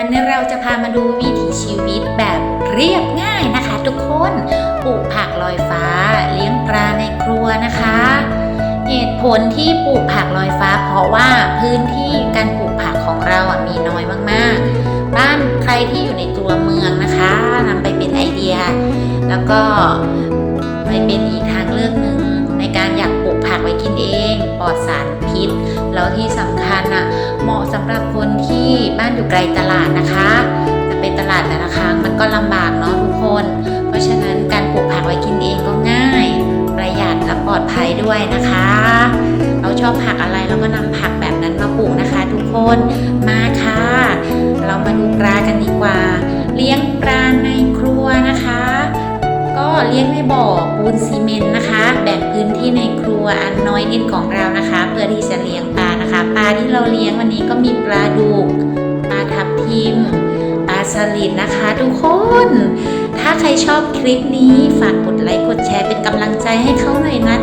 วันนี้เราจะพามาดูวิถีชีวิตแบบเรียบง่ายนะคะ ทุกคนปลูกผักลอยฟ้า เลี้ยงปลาในครัวนะคะ เหตุผลที่ปลูกผักลอยฟ้า เพราะว่าพื้นที่การปลูกผักของเราอะมีน้อยมากๆ บ้านใครที่อยู่ในตัวเมืองนะคะนำไปเป็นไอเดีย แล้วก็ แล้วที่สำคัญอะเหมาะสำหรับคนที่บ้านอยู่ไกลตลาดนะคะจะไปตลาดแต่ละครั้งมันก็ลำบากเนาะทุกคน เพราะฉะนั้นการปลูกผักไว้กินเองก็ง่าย ประหยัดและปลอดภัยด้วยนะคะ เราชอบผักอะไรเราก็นำผักแบบนั้นมาปลูกนะคะ ทุกคนมาค่ะ เรามาดูปลากันดีกว่า เลี้ยงปลาในครัวนะคะก็เลี้ยงในบ่อปูนซีเมนต์นะคะ แบ่งพื้นที่ในครัวอันน้อยนิดของเรานะคะ เพื่อที่จะเลี้ยง ปลานะปลาที่เราเลี้ยงวันนี้ก็มีปลาดุกปลาทับทิมปลาสลิดนะคะ ทุกคน ถ้าใครชอบคลิปนี้ฝากกดไลค์กดแชร์เป็นกำลังใจให้เขาหน่อยนะ